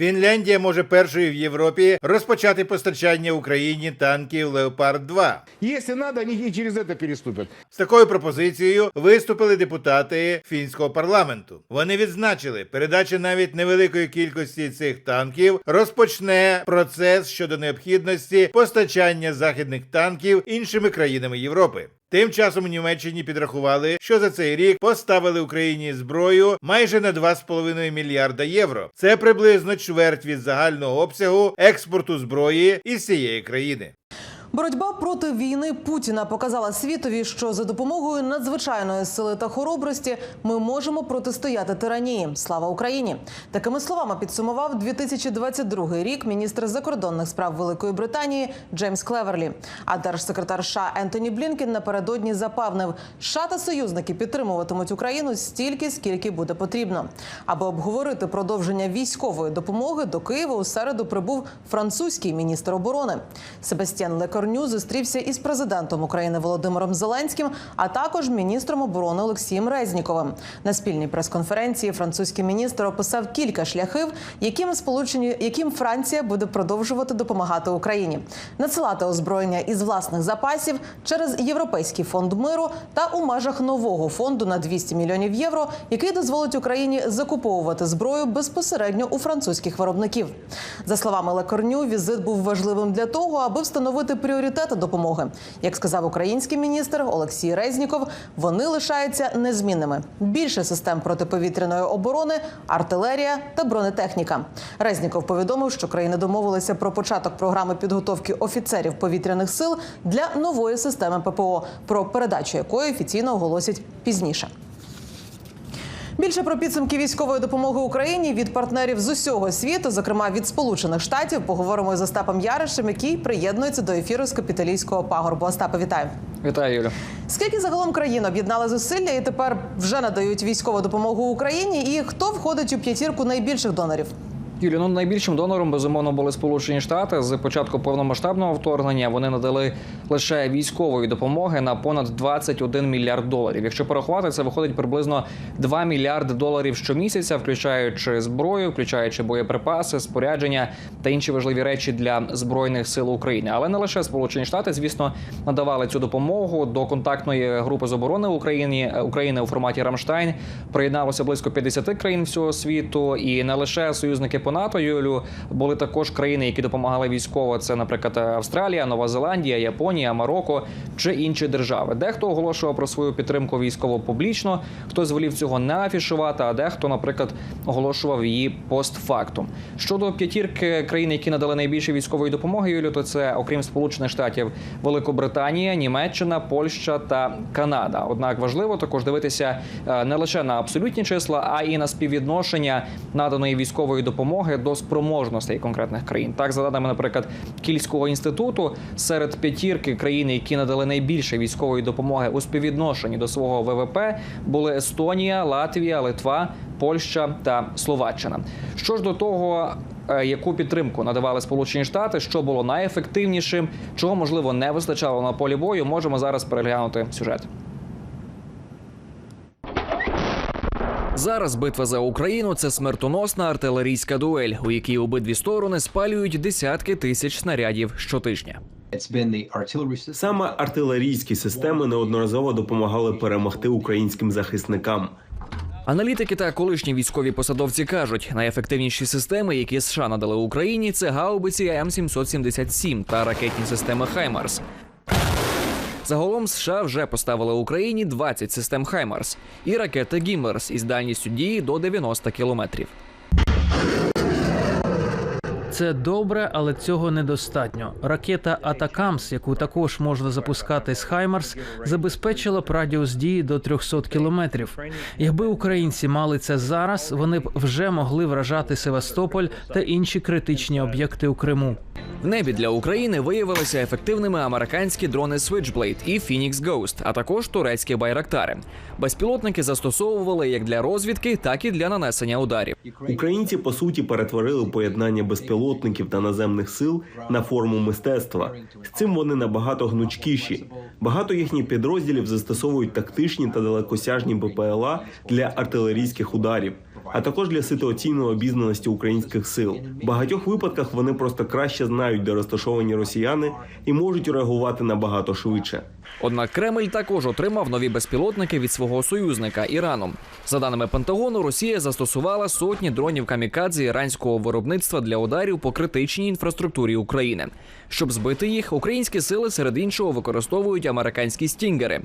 Фінляндія може першою в Європі розпочати постачання Україні танків Леопард 2 Если надо, они и через это переступят. З такою пропозицією виступили депутати фінського парламенту. Вони відзначили, передача навіть невеликої кількості цих танків розпочне процес щодо необхідності постачання західних танків іншими країнами Європи. Тим часом у Німеччині підрахували, що за цей рік поставили Україні зброю майже на 2,5 мільярда євро. Це приблизно чверть від загального обсягу експорту зброї із цієї країни. Боротьба проти війни Путіна показала світові, що за допомогою надзвичайної сили та хоробрості ми можемо протистояти тиранії. Слава Україні! Такими словами підсумував 2022 рік міністр закордонних справ Великої Британії Джеймс Клеверлі. А держсекретар США Ентоні Блінкен напередодні запевнив, США та союзники підтримуватимуть Україну стільки, скільки буде потрібно. Аби обговорити продовження військової допомоги до Києва у середу прибув французький міністр оборони. Себастьян Лекорню зустрівся із президентом України Володимиром Зеленським, а також міністром оборони Олексієм Резніковим. На спільній прес-конференції французький міністр описав кілька шляхів, яким сполучені яким Франція буде продовжувати допомагати Україні, надсилати озброєння із власних запасів через Європейський фонд миру та у межах нового фонду на 200 мільйонів євро, який дозволить Україні закуповувати зброю безпосередньо у французьких виробників. За словами Лекорню, візит був важливим для того, аби встановити пріоритети допомоги. Як сказав український міністр Олексій Резніков, вони лишаються незмінними: більше систем протиповітряної оборони, артилерія та бронетехніка. Резніков повідомив, що країни домовилися про початок програми підготовки офіцерів повітряних сил для нової системи ППО, про передачу якої офіційно оголосять пізніше. Більше про підсумки військової допомоги Україні від партнерів з усього світу, зокрема від Сполучених Штатів, поговоримо з Остапом Яришем, який приєднується до ефіру з капіталійського пагорбу. Остапе, вітаю. Вітаю, Юля. Скільки загалом країн об'єднали зусилля і тепер вже надають військову допомогу Україні? І хто входить у п'ятірку найбільших донорів? Юлі, ну найбільшим донором безумовно були Сполучені Штати. З початку повномасштабного вторгнення вони надали лише військової допомоги на понад 21 мільярд доларів. Якщо порахувати, це виходить приблизно 2 мільярди доларів щомісяця, включаючи зброю, включаючи боєприпаси, спорядження та інші важливі речі для збройних сил України. Але не лише Сполучені Штати, звісно, надавали цю допомогу до контактної групи з оборони України України у форматі Рамштайн. Приєдналося близько 50 країн всього світу, і не лише союзники по НАТО, Юлю, були також країни, які допомагали військово. Це, наприклад, Австралія, Нова Зеландія, Японія, Марокко чи інші держави. Дехто оголошував про свою підтримку військово публічно, хтось волів цього не афішувати, а дехто, наприклад, оголошував її постфактум. Щодо п'ятірки країн, які надали найбільше військової допомоги, Юлю, то це окрім Сполучених Штатів, Великобританія, Німеччина, Польща та Канада. Однак важливо також дивитися е, не лише на абсолютні числа, а і на співвідношення наданої військової допомоги до спроможностей конкретних країн. Так, за даними, наприклад, Кільського інституту, серед п'ятірки країн, які надали найбільше військової допомоги у співвідношенні до свого ВВП, були Естонія, Латвія, Литва, Польща та Словаччина. Що ж до того. е, Яку підтримку надавали Сполучені Штати, що було найефективнішим, чого можливо не вистачало на полі бою, можемо зараз переглянути сюжет. Зараз битва за Україну це смертоносна артилерійська дуель, у якій обидві сторони спалюють десятки тисяч снарядів щотижня. Саме артилерійські системи неодноразово допомагали перемогти українським захисникам. Аналітики та колишні військові посадовці кажуть, найефективніші системи, які США надали Україні, це гаубиці М777 та ракетні системи Хаймарс. Загалом США вже поставили Україні 20 систем Хаймарс і ракети Гіммерс із дальністю дії до 90 кілометрів. Це добре, але цього недостатньо. Ракета Атакамс, яку також можна запускати з Хаймарс, забезпечила б радіус дії до 300 кілометрів. Якби українці мали це зараз, вони б вже могли вражати Севастополь та інші критичні об'єкти у Криму. В небі для України виявилися ефективними американські дрони Switchblade і Phoenix Ghost, а також турецькі байрактари. Безпілотники застосовували як для розвідки, так і для нанесення ударів. Українці по суті перетворили поєднання безпілотників безпілотників та наземних сил на форму мистецтва. З цим вони набагато гнучкіші. Багато їхніх підрозділів застосовують тактичні та далекосяжні БПЛА для артилерійських ударів. А також для ситуаційної обізнаності українських сил. В багатьох випадках вони просто краще знають, де розташовані росіяни, і можуть реагувати набагато швидше. Однак Кремль також отримав нові безпілотники від свого союзника Ірану. За даними Пентагону, Росія застосувала сотні дронів камікадзе іранського виробництва для ударів по критичній інфраструктурі України. Щоб збити їх, українські сили серед іншого використовують американські стінгери.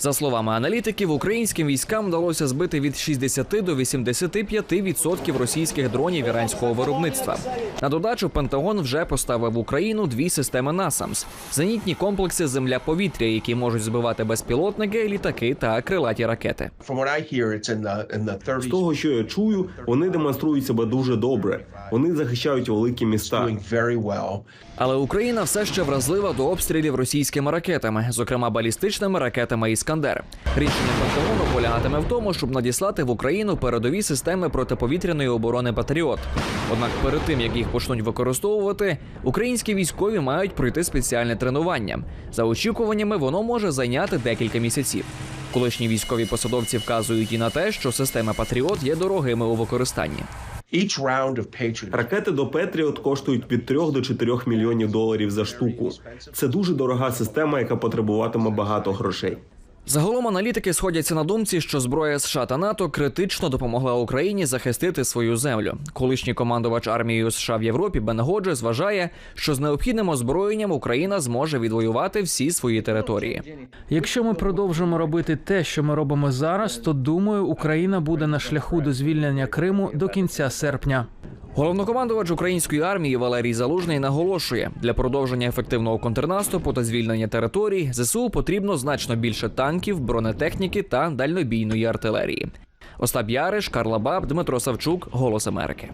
За словами аналітиків, українським військам вдалося збити від 60 до 85% російських дронів іранського виробництва. На додачу Пентагон вже поставив в Україну дві системи НАСАМС – зенітні комплекси земля-повітря, які можуть збивати безпілотники, літаки та крилаті ракети. З того, що я чую, вони демонструють себе дуже добре. Вони захищають великі міста. Але Україна все ще вразлива до обстрілів російськими ракетами, зокрема балістичними ракетами Іскандер. Рішення Пентагону полягатиме в тому, щоб надіслати в Україну передові системи протиповітряної оборони Патріот. Однак перед тим як їх почнуть використовувати, українські військові мають пройти спеціальне тренування. За очікуваннями, воно може зайняти декілька місяців. Колишні військові посадовці вказують і на те, що системи Патріот є дорогими у використанні. Ракети до Петріот коштують від 3 до 4 мільйонів доларів за штуку. Це дуже дорога система, яка потребуватиме багато грошей. Загалом аналітики сходяться на думці, що зброя США та НАТО критично допомогла Україні захистити свою землю. Колишній командувач армією США в Європі Бен Годжес вважає, що з необхідним озброєнням Україна зможе відвоювати всі свої території. Якщо ми продовжимо робити те, що ми робимо зараз, то думаю, Україна буде на шляху до звільнення Криму до кінця серпня. Головнокомандувач української армії Валерій Залужний наголошує, для продовження ефективного контрнаступу та звільнення територій ЗСУ потрібно значно більше танків, бронетехніки та дальнобійної артилерії. Остап Яриш, Карла Баб, Дмитро Савчук, Голос Америки.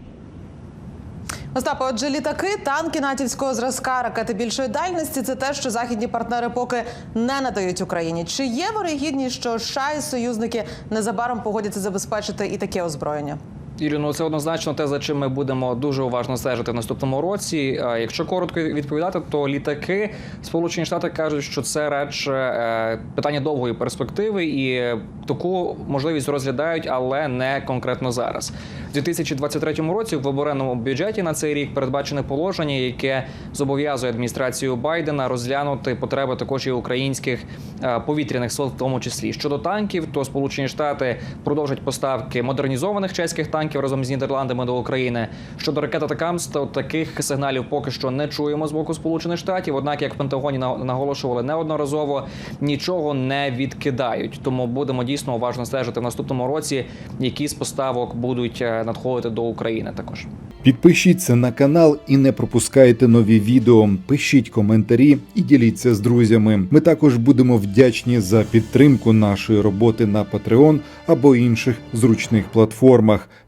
Остапе, отже, літаки, танки натівського зразка, ракети більшої дальності це те, що західні партнери поки не надають Україні. Чи є вирогідність, що США і союзники незабаром погодяться забезпечити і таке озброєння? Ірю, ну це однозначно те, за чим ми будемо дуже уважно стежити в наступному році. Якщо коротко відповідати, то літаки Сполучені Штати кажуть, що це радше е, питання довгої перспективи, і таку можливість розглядають, але не конкретно зараз. У 2023 році в оборонному бюджеті на цей рік передбачене положення, яке зобов'язує адміністрацію Байдена розглянути потреби також і українських е, повітряних сил, в тому числі щодо танків, то Сполучені Штати продовжать поставки модернізованих чеських танків разом з Нідерландами до України. Щодо ракет «Атакамс», то таких сигналів поки що не чуємо з боку Сполучених Штатів. Однак, як в Пентагоні на- наголошували неодноразово, нічого не відкидають. Тому будемо дійсно уважно стежити в наступному році, які з поставок будуть е, надходити до України також. Підпишіться на канал і не пропускайте нові відео. Пишіть коментарі і діліться з друзями. Ми також будемо вдячні за підтримку нашої роботи на Patreon або інших зручних платформах.